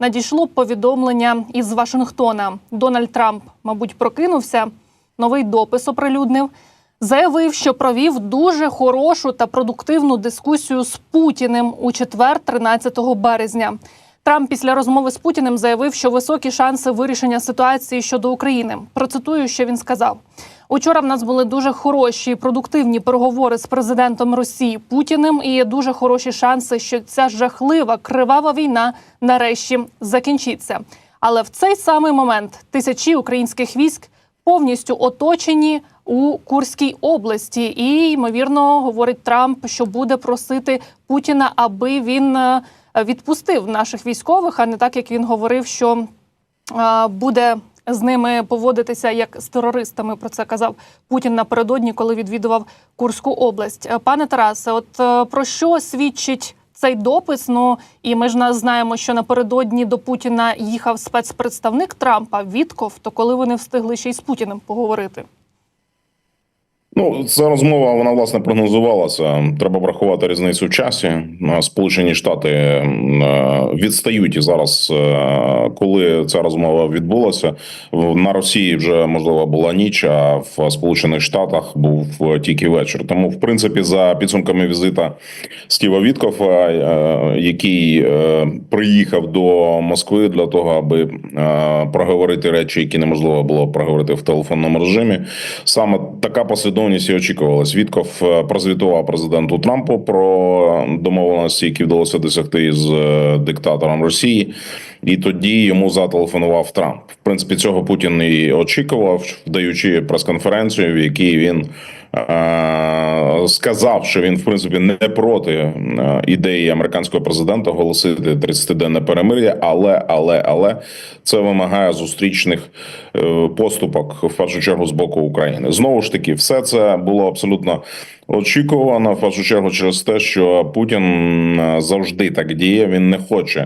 надійшло повідомлення із Вашингтона. Дональд Трамп, мабуть, прокинувся. Новий допис оприлюднив. Заявив, що провів дуже хорошу та продуктивну дискусію з Путіним у четвер, 13 березня. Трамп після розмови з Путіним заявив, що високі шанси вирішення ситуації щодо України. Процитую, що він сказав: учора. В нас були дуже хороші продуктивні переговори з президентом Росії Путіним, і дуже хороші шанси, що ця жахлива кривава війна нарешті закінчиться. Але в цей самий момент тисячі українських військ повністю оточені у Курській області, і ймовірно говорить Трамп, що буде просити Путіна, аби він е, відпустив наших військових, а не так як він говорив, що е, буде з ними поводитися як з терористами. Про це казав Путін напередодні, коли відвідував Курську область. Е, Пане Тарасе, от е, про що свідчить? Цей допис, ну і ми ж нас знаємо, що напередодні до Путіна їхав спецпредставник Трампа Вітков. То коли вони встигли ще й з Путіним поговорити? Ну, ця розмова вона власне прогнозувалася. Треба врахувати різницю в часі. Е, Сполучені Штати е, відстають і зараз, е, коли ця розмова відбулася, на Росії вже можливо була ніч, а в Сполучених Штатах був тільки вечір. Тому, в принципі, за підсумками візита Стіва Віткофа, який приїхав до Москви для того, аби проговорити речі, які неможливо було проговорити в телефонному режимі, саме така послідовність і очікувалась. Вітков е, прозвітував президенту Трампу про домовленості, які вдалося досягти з е, диктатором Росії. І тоді йому зателефонував Трамп. В принципі, цього Путін і очікував, вдаючи прес-конференцію, в якій він сказав, що він в принципі не проти е, ідеї американського президента оголосити 30-денне перемир'я, але але але це вимагає зустрічних е, поступок в першу чергу з боку України. Знову ж таки, все це було абсолютно очікувано. В першу чергу через те, що Путін е, завжди так діє. Він не хоче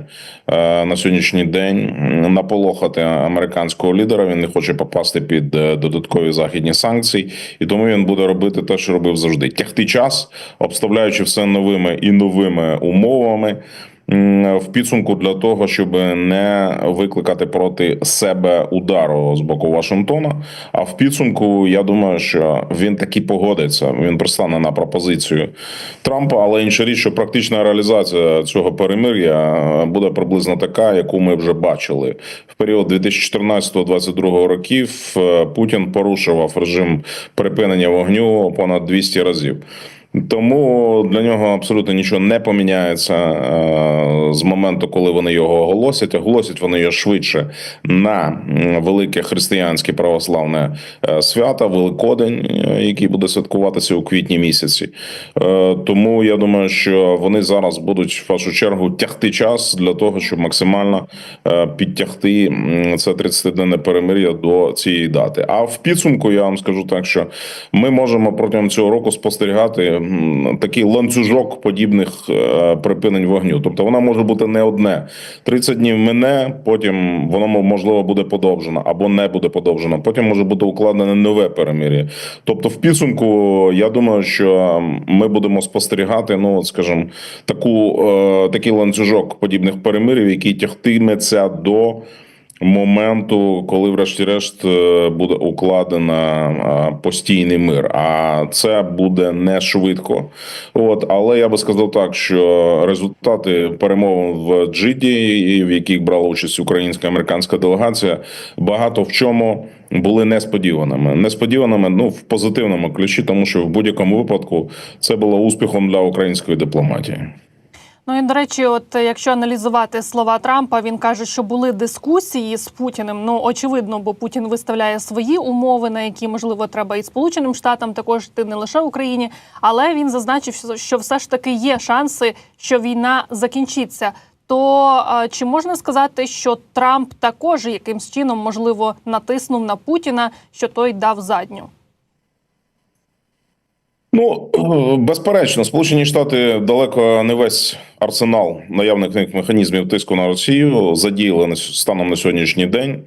е, на сьогоднішній день наполохати американського лідера. Він не хоче попасти під е, додаткові західні санкції, і тому він буде робити те, що робив завжди: тягти час, обставляючи все новими і новими умовами. В підсумку для того, щоб не викликати проти себе удару з боку Вашингтона. А в підсумку я думаю, що він таки погодиться. Він пристане на пропозицію Трампа. Але інша річ, що практична реалізація цього перемир'я буде приблизно така, яку ми вже бачили в період 2014-2022 років. е, Путін порушував режим припинення вогню понад 200 разів. Тому для нього абсолютно нічого не поміняється е, з моменту, коли вони його оголосять. Оголосять вони його швидше на велике християнське православне е, свято, Великодень, е, який буде святкуватися у квітні місяці. Тому я думаю, що вони зараз будуть в першу чергу тягти час для того, щоб максимально підтягти це 30-денне перемир'я до цієї дати. А в підсумку я вам скажу так, що ми можемо протягом цього року спостерігати такий ланцюжок подібних е, припинень вогню. Тобто вона може бути не одне. 30 днів мине, потім воно можливо буде подовжено або не буде подовжено. Потім може бути укладене нове перемир'я. Тобто, в підсумку, я думаю, що ми будемо спостерігати, ну скажімо, таку е, такий ланцюжок подібних перемирів, який тягтиметься до. Моменту, коли, врешті-решт, е, буде укладено е, постійний мир, а це буде не швидко. От, але я би сказав так, що результати перемовин в Джиді, в яких брала участь українська американська делегація, багато в чому були несподіваними. Несподіваними, ну в позитивному ключі, тому що в будь-якому випадку це було успіхом для української дипломатії. Ну і до речі, от е, якщо аналізувати слова Трампа, він каже, що були дискусії з Путіним. Ну очевидно, бо Путін виставляє свої умови, на які можливо треба і Сполученим Штатам також ти не лише Україні, але він зазначив, що- все ж таки є шанси, що війна закінчиться. То е, чи можна сказати, що Трамп також якимсь чином можливо натиснув на Путіна, що той дав задню? Ну безперечно, Сполучені Штати далеко не весь арсенал наявних механізмів тиску на Росію задіяли станом на сьогоднішній день.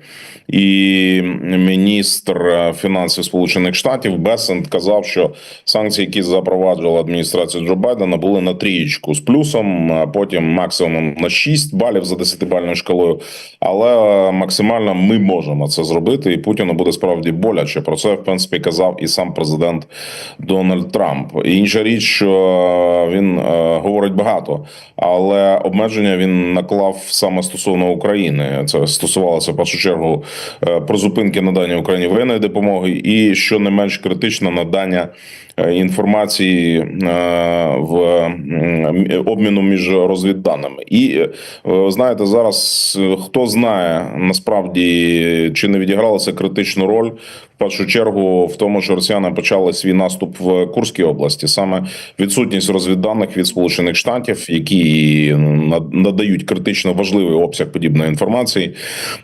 І міністр е, фінансів Сполучених Штатів Бесент казав, що санкції, які запроваджувала адміністрація Джо Байдена, були на трієчку з плюсом, а потім максимум на 6 балів за 10-бальною шкалою. Але е, максимально ми можемо це зробити, і Путіну буде справді боляче. Про це в принципі казав і сам президент Дональд Трамп. Інша річ, що він е, говорить багато, але обмеження він наклав саме стосовно України. Це стосувалося в першу чергу про призупинки надання Україні воєнної допомоги, і що не менш критично надання е, інформації е, в обміну між розвідданими. І е, знаєте, зараз е, хто знає насправді чи не відігралася критичну роль в першу чергу в тому, що росіяни почали свій наступ в Курській області, саме відсутність розвідданих від Сполучених Штатів, які над- надають критично важливий обсяг подібної інформації,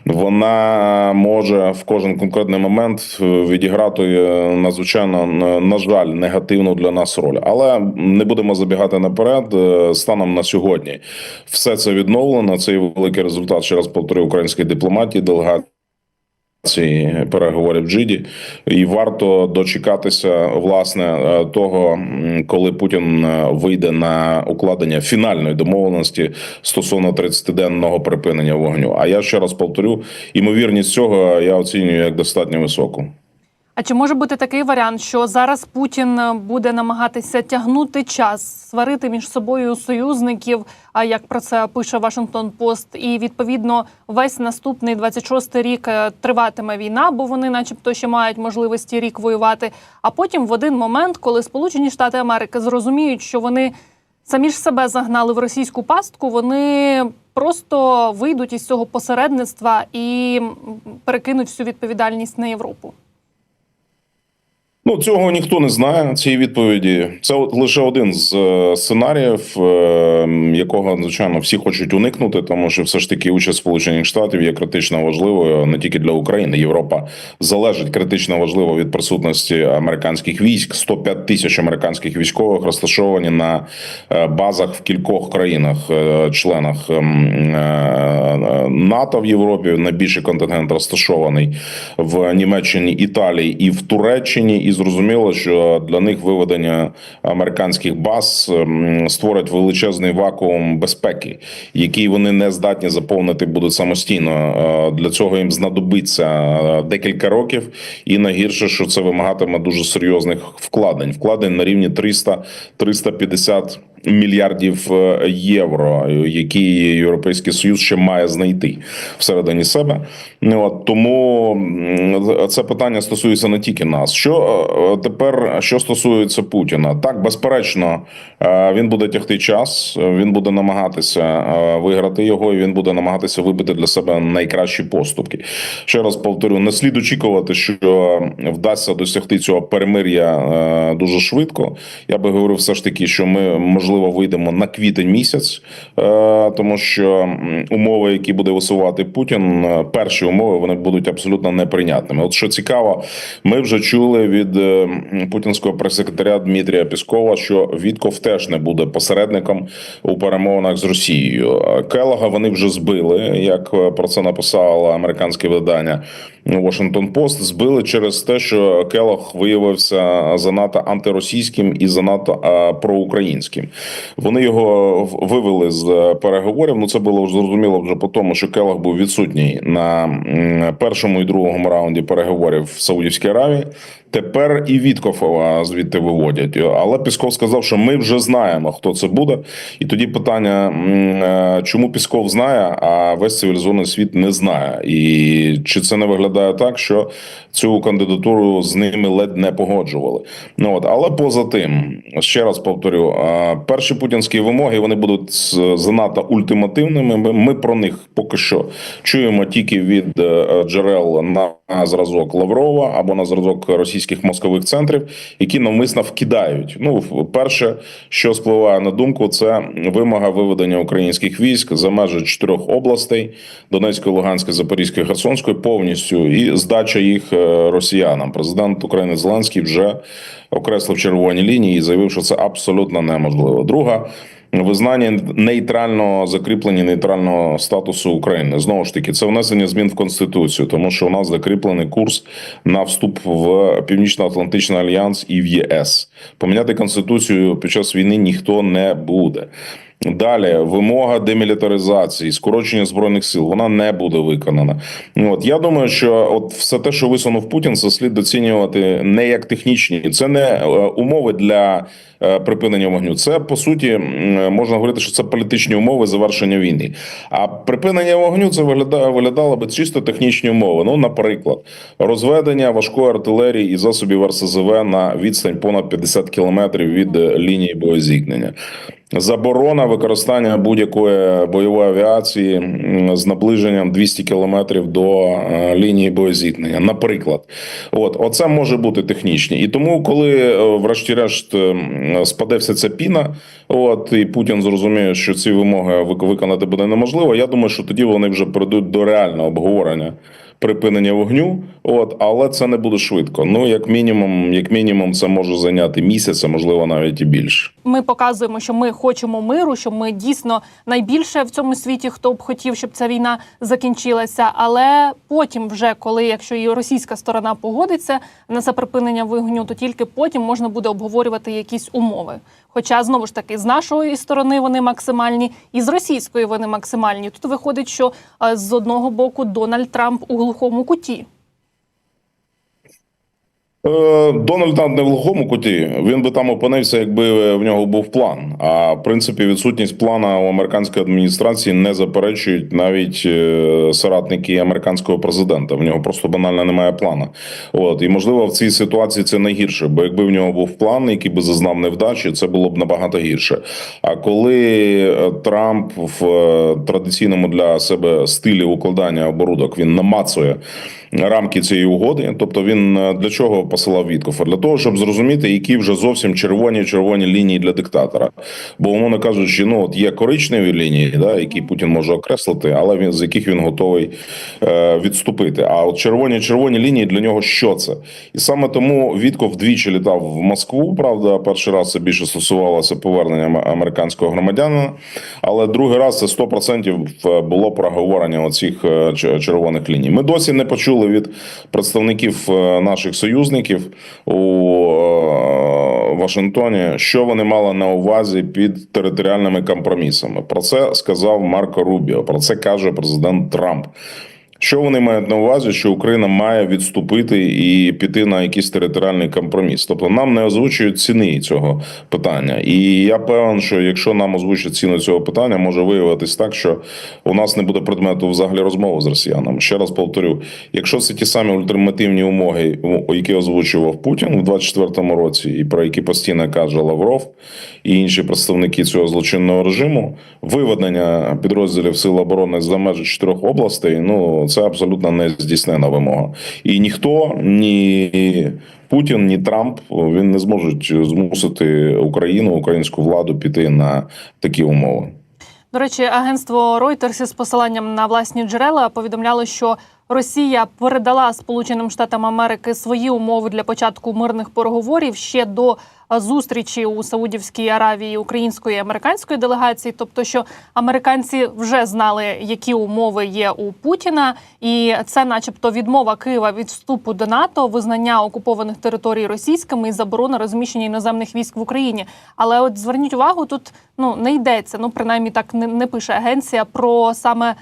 вона може в кожен конкретний момент е, відіграти е, надзвичайно на- на жаль негативну для нас роль. Але не будемо забігати наперед. Е, Станом на сьогодні все це відновлено. Це є великий результат. Ще раз повторю української дипломатії, делегації. Ці переговорів Джиді, і варто дочекатися власне е, того, коли Путін е, вийде на укладення фінальної домовленості стосовно 30-денного припинення вогню. А я ще раз повторю, імовірність цього я оцінюю як достатньо високу. А чи може бути такий варіант, що зараз Путін е, буде намагатися тягнути час, сварити між собою союзників? А як про це пише Вашингтон Пост, і відповідно весь наступний 26-й рік е, триватиме війна, бо вони, начебто, ще мають можливості рік воювати. А потім в один момент, коли Сполучені Штати Америки зрозуміють, що вони самі ж себе загнали в російську пастку, вони просто вийдуть із цього посередництва і перекинуть всю відповідальність на Європу. Ну, цього ніхто не знає. Цієї відповіді це лише один з е, сценаріїв, е, якого звичайно всі хочуть уникнути, тому що все ж таки участь Сполучених Штатів є критично важливою не тільки для України. Європа залежить критично важливо від присутності американських військ. 105 тисяч американських військових розташовані на е, базах в кількох країнах, членах ем, НАТО в Європі. Найбільший контингент розташований в Німеччині, Італії і в Туреччині. І зрозуміло, що для них виведення американських баз ем, створить величезний вакуум безпеки, який вони не здатні заповнити будуть самостійно. Е, Для цього їм знадобиться е, декілька років, і найгірше, що це вимагатиме дуже серйозних вкладень. Вкладень на рівні 300-350 мільярдів е, євро, які Європейський Союз ще має знайти всередині себе. Ну, от, тому це питання стосується не тільки нас. Що е, тепер, що стосується Путіна, так безперечно, е, він буде тягти час, е, він буде намагатися е, виграти його, і він буде намагатися вибити для себе найкращі поступки. Ще раз повторю: не слід очікувати, що вдасться досягти цього перемир'я е, дуже швидко. Я би говорив, все ж таки, що ми можливо вийдемо на квітень місяць, е, тому що умови, які буде висувати Путін, е, перші умови вони будуть абсолютно неприйнятними. От що цікаво, ми вже чули від е, путінського прес-секретаря Дмитрія Піскова, що Вітков теж не буде посередником у перемовинах з Росією. Келога вони вже збили, як про це написало американське видання. Washington Post збили через те, що Келох виявився занадто антиросійським і занадто е, проукраїнським. Вони його вивели з е, переговорів. Ну це було зрозуміло вже по тому, що Келох був відсутній на першому і другому раунді переговорів в Саудівській Аравії. Тепер і Віткофова звідти виводять. Але Пісков сказав, що ми вже знаємо, хто це буде. І тоді питання: е, чому Пісков знає, а весь цивілізований світ не знає. І чи це не виглядає так, що цю кандидатуру з ними ледь не погоджували? Ну от, але поза тим, ще раз повторю: е, перші путінські вимоги вони будуть занадто ультимативними. Ми, про них поки що чуємо тільки від е, джерел на зразок Лаврова або на зразок російських мозкових центрів, які навмисно вкидають. Ну, перше, що спливає на думку, це вимога виведення українських військ за межі чотирьох областей: Донецької, Луганської, Запорізької, Херсонської, повністю і здача їх е, росіянам. Президент України Зеленський вже окреслив червоні лінії і заявив, що це абсолютно неможливо. Друга визнання нейтрального закріплення нейтрального статусу України. Знову ж таки, це внесення змін в конституцію, тому що у нас закріплений курс на вступ в Північно-Атлантичний альянс і в ЄС. Поміняти конституцію під час війни ніхто не буде. Далі вимога демілітаризації, скорочення збройних сил, вона не буде виконана. От я думаю, що от все те, що висунув Путін, це слід доцінювати не як технічні, це не е, умови для е, припинення вогню. Це по суті можна говорити, що це політичні умови завершення війни. А припинення вогню це виглядає виглядало би чисто технічні умови. Ну, наприклад, розведення важкої артилерії і засобів РСЗВ на відстань понад 50 кілометрів від е, лінії боєзіткнення. Заборона використання будь-якої бойової авіації з наближенням 200 кілометрів до е, лінії боєзіткнення. Наприклад, от оце може бути технічні. І тому, коли е, врешті-решт спаде вся ця піна, от і Путін зрозуміє, що ці вимоги виконати буде неможливо. Я думаю, що тоді вони вже прийдуть до реального обговорення. Припинення вогню, от але це не буде швидко. Ну як мінімум, як мінімум, це може зайняти місяць, а можливо навіть і більше. Ми показуємо, що ми хочемо миру, що ми дійсно найбільше в цьому світі, хто б хотів, щоб ця війна закінчилася. Але потім, вже коли якщо і російська сторона погодиться на це припинення вогню, то тільки потім можна буде обговорювати якісь умови. Хоча знову ж таки з нашої сторони вони максимальні, і з російської вони максимальні. Тут виходить, що е, з одного боку Дональд Трамп у глухому куті. Е, Дональд Трамп не в глухому куті. Він би там опинився, якби в нього був план. А в принципі, відсутність плана у американської адміністрації не заперечують навіть е, соратники американського президента. В нього просто банально немає плана. От і можливо в цій ситуації це найгірше, бо якби в нього був план, який би зазнав невдачі, це було б набагато гірше. А коли е, Трамп в традиційному для себе стилі укладання оборудок він намацує рамки цієї угоди. Тобто він е, для чого посилав Віткофа? Для того, щоб зрозуміти, які вже зовсім червоні червоні лінії для диктатора. Бо умовно кажучи, ну от є коричневі лінії, да, які Путін може окреслити, але він з яких він готовий е, відступити. А от червоні червоні лінії для нього що це? І саме тому Вітков двічі літав в Москву. Правда, перший раз це більше стосувалося повернення американського громадянина, але другий раз це 100% було проговорення оцих е, червоних ліній. Ми досі не почули від представників е, наших союзників у е, Вашингтоні, що вони мали на увазі під територіальними компромісами. Про це сказав Марко Рубіо. Про це каже президент Трамп. Що вони мають на увазі, що Україна має відступити і піти на якийсь територіальний компроміс? Тобто нам не озвучують ціни цього питання. І я певен, що якщо нам озвучать ціну цього питання, може виявитись так, що у нас не буде предмету взагалі розмови з росіянами. Ще раз повторю: якщо це ті самі ультимативні умови, які озвучував Путін у 24-му році, і про які постійно каже Лавров і інші представники цього злочинного режиму, виведення підрозділів Сил оборони за межі чотирьох областей, ну це абсолютно не здійснена вимога. І ніхто, ні Путін, ні Трамп він не зможуть змусити Україну, українську владу піти на такі умови. До речі, агентство Reuters із посиланням на власні джерела повідомляло, що Росія передала Сполученим Штатам Америки свої умови для початку мирних переговорів ще до зустрічі у Саудівській Аравії української і американської делегації. Тобто, що американці вже знали, які умови є у Путіна, і це, начебто, відмова Києва від вступу до НАТО, визнання окупованих територій російськими і заборона розміщення іноземних військ в Україні. Але от зверніть увагу, тут ну не йдеться. Ну принаймні так не, не пише агенція про саме.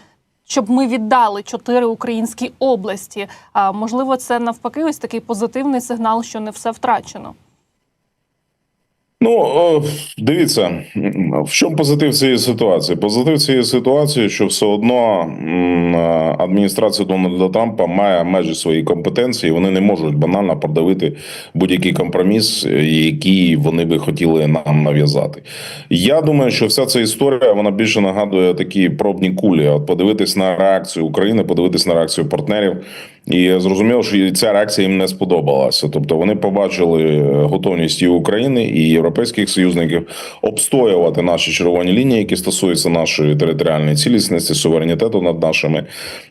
Щоб ми віддали чотири українські області. А можливо, це навпаки, ось такий позитивний сигнал, що не все втрачено. Ну дивіться, в чому позитив цієї ситуації? Позитив цієї ситуації, що все одно адміністрація Дональда Трампа має межі своєї компетенції. Вони не можуть банально продавити будь-який компроміс, який вони би хотіли нам нав'язати. Я думаю, що вся ця історія вона більше нагадує такі пробні кулі. От подивитись на реакцію України, подивитись на реакцію партнерів. І зрозуміло, що ця реакція їм не сподобалася. Тобто вони побачили готовність і України, і європейських союзників обстоювати наші червоні лінії, які стосуються нашої територіальної цілісності, суверенітету над нашими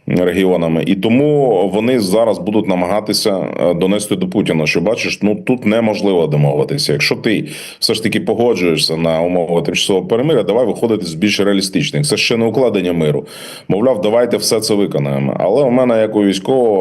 регіонами. І тому вони зараз будуть намагатися е, донести до Путіна, що бачиш, ну тут неможливо домовитися. Якщо ти все ж таки погоджуєшся на умови тимчасового перемиря, давай виходити з більш реалістичних. Це ще не укладення миру. Мовляв, давайте все це виконаємо. Але у мене, як у військового, е,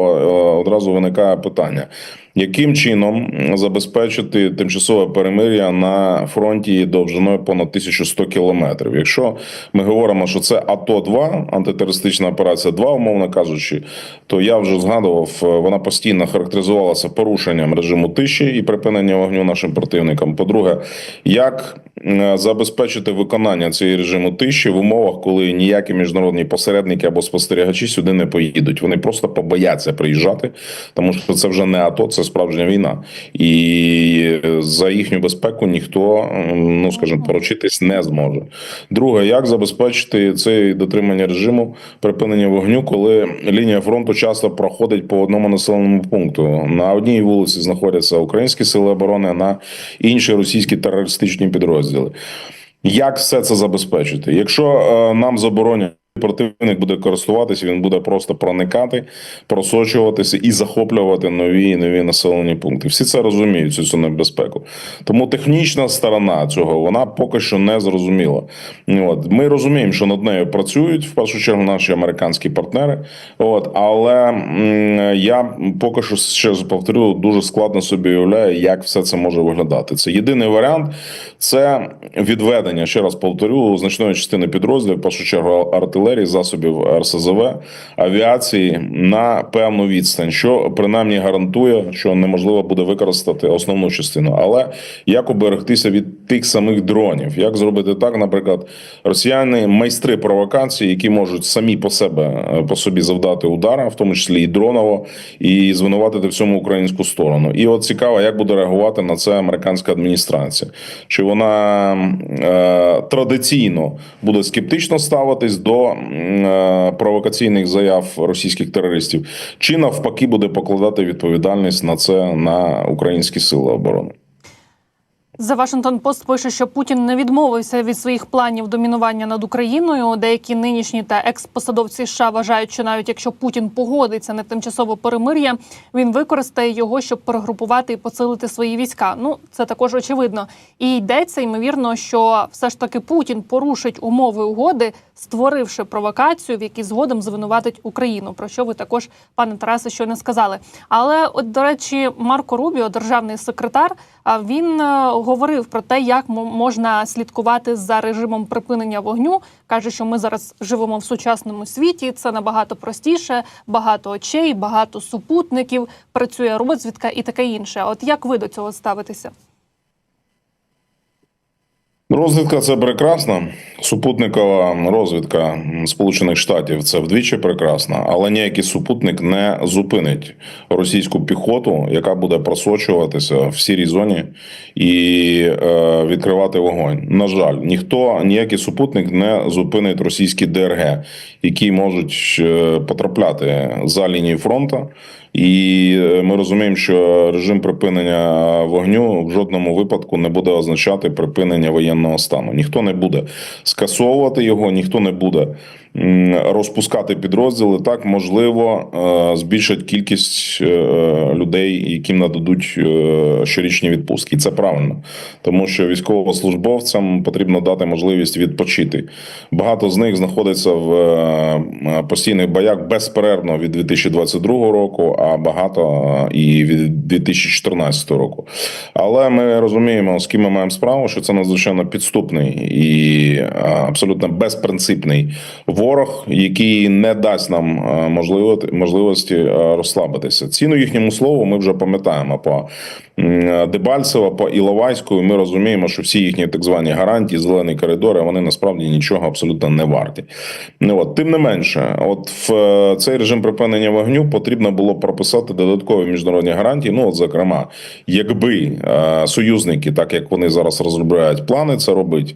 одразу виникає питання. Яким чином забезпечити тимчасове перемир'я на фронті довжиною понад 1100 кілометрів? Якщо ми говоримо, що це АТО 2 антитерористична операція 2, умовно кажучи, то я вже згадував, е, вона постійно характеризувалася порушенням режиму тиші і припинення вогню нашим противникам. По-друге, як е, забезпечити виконання цієї режиму тиші в умовах, коли ніякі міжнародні посередники або спостерігачі сюди не поїдуть. Вони просто побояться приїжджати, тому що це вже не АТО, це справжня війна, і за їхню безпеку ніхто, ну скажімо, поручитись не зможе. Друге, як забезпечити це дотримання режиму припинення вогню, коли лінія фронту часто проходить по одному населеному пункту. На одній вулиці знаходяться українські сили оборони, а на іншій російські терористичні підрозділи. Як все це забезпечити? Якщо е, нам заборонять. Противник буде користуватися, він буде просто проникати, просочуватися і захоплювати нові і нові населені пункти. Всі це розуміють, цю, цю небезпеку. Тому технічна сторона цього вона поки що не зрозуміла. От ми розуміємо, що над нею працюють в першу чергу наші американські партнери. От але я поки що ще повторю, дуже складно собі уявляю, як все це може виглядати. Це єдиний варіант, це відведення. Ще раз повторю, значної частини підрозділів, в першу чергу артилерії, засобів РСЗВ, авіації на певну відстань, що принаймні гарантує, що неможливо буде використати основну частину. Але як уберегтися від тих самих дронів? Як зробити так, наприклад, росіяни майстри провокації, які можуть самі по себе по собі завдати удара, в тому числі і дроново, і звинуватити в цьому українську сторону. І от цікаво, як буде реагувати на це американська адміністрація, чи вона е, традиційно буде скептично ставитись до е, провокаційних заяв російських терористів, чи навпаки буде покладати відповідальність на це на українські сили оборони. За Вашингтон Пост пише, що Путін не відмовився від своїх планів домінування над Україною. Деякі нинішні та екс-посадовці США вважають, що навіть якщо Путін погодиться на тимчасове перемир'я, він використає його, щоб перегрупувати і посилити свої війська. Ну це також очевидно. І йдеться ймовірно, що все ж таки Путін порушить умови угоди, створивши провокацію, в якій згодом звинуватить Україну. Про що ви також, пане Тарасе, щойно сказали. Але, от до речі, Марко Рубіо, державний секретар, він е, говорив про те, як мо- можна слідкувати за режимом припинення вогню. каже, що ми зараз живемо в сучасному світі. Це набагато простіше, багато очей, багато супутників, працює розвідка і таке інше. От як ви до цього ставитеся? Розвідка це прекрасно. Супутникова розвідка Сполучених Штатів це вдвічі прекрасно, але ніякий супутник не зупинить російську піхоту, яка буде просочуватися в сірій зоні і е, відкривати вогонь. На жаль, ніхто ніякий супутник не зупинить російські ДРГ, які можуть е, потрапляти за лінії фронту. І е, ми розуміємо, що режим припинення вогню в жодному випадку не буде означати припинення воєнного стану. Ніхто не буде скасовувати його, ніхто не буде розпускати підрозділи. Так можливо е, збільшать кількість е, людей, яким нададуть е, щорічні відпустки. І це правильно, тому що військовослужбовцям потрібно дати можливість відпочити. Багато з них знаходиться в постійних боях безперервно від 2022 року, а багато і від 2014 року. Але ми розуміємо, з ким ми маємо справу, що це надзвичайно підступний і абсолютно безпринципний ворог, який не дасть нам е, можливо- можливості е, розслабитися. Ціну їхньому слову ми вже пам'ятаємо по Дебальцева, по Іловайську. Ми розуміємо, що всі їхні так звані гарантії, зелені коридори, вони насправді нічого абсолютно не варті. Ну от тим не менше, от в е, цей режим припинення вогню потрібно було прописати додаткові міжнародні гарантії. Ну, от, зокрема, якби е, союзники, так як вони зараз розробляють плани, це робить,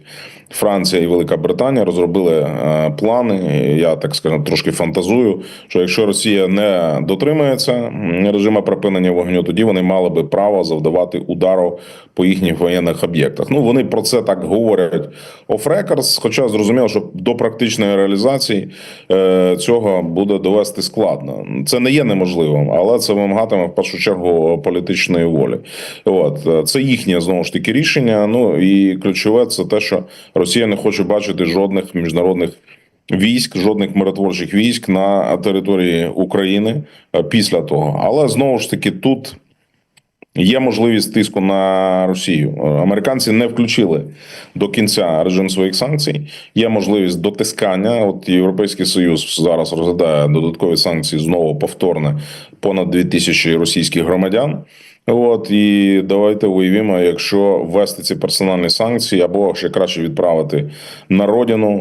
Франція і Велика Британія розробили е, плани. Я так скажу, трошки фантазую, що якщо Росія не дотримується режиму припинення вогню, тоді вони мали би право завдавати удару по їхніх воєнних об'єктах. Ну вони про це так говорять off records, хоча зрозуміло, що до практичної реалізації е, цього буде довести складно. Це не є неможливим, але це вимагатиме в першу чергу політичної волі. От е, це їхнє знову ж таки рішення. Ну і ключове це те, що Росія не хоче бачити жодних міжнародних. Військ, жодних миротворчих військ на території України е, після того. Але знову ж таки тут є можливість тиску на Росію. Е, Американці не включили до кінця режим своїх санкцій. Є можливість дотискання. От Європейський Союз зараз розглядає додаткові санкції знову повторне понад 2000 російських громадян. От і давайте уявімо, якщо ввести ці персональні санкції, або ще краще відправити на родину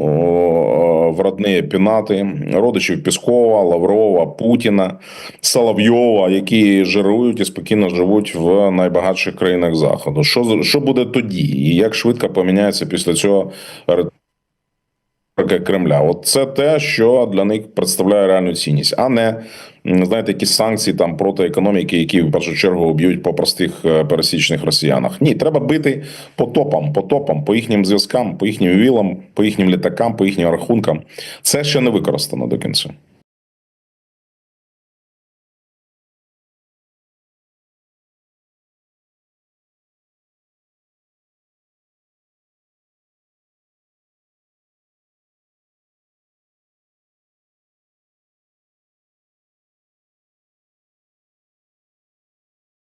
в родні пінати родичів Піскова, Лаврова, Путіна, Соловйова, які жирують і спокійно живуть в найбагатших країнах заходу. Що що буде тоді? І як швидко поміняється після цього Кремля? От це те, що для них представляє реальну цінність, а не знаєте, якісь санкції там проти економіки, які в першу чергу б'ють по простих е, пересічних росіянах. Ні, треба бити по топам, по топам, по їхнім зв'язкам, по їхнім вілам, по їхнім літакам, по їхнім рахункам. Це ще не використано до кінця.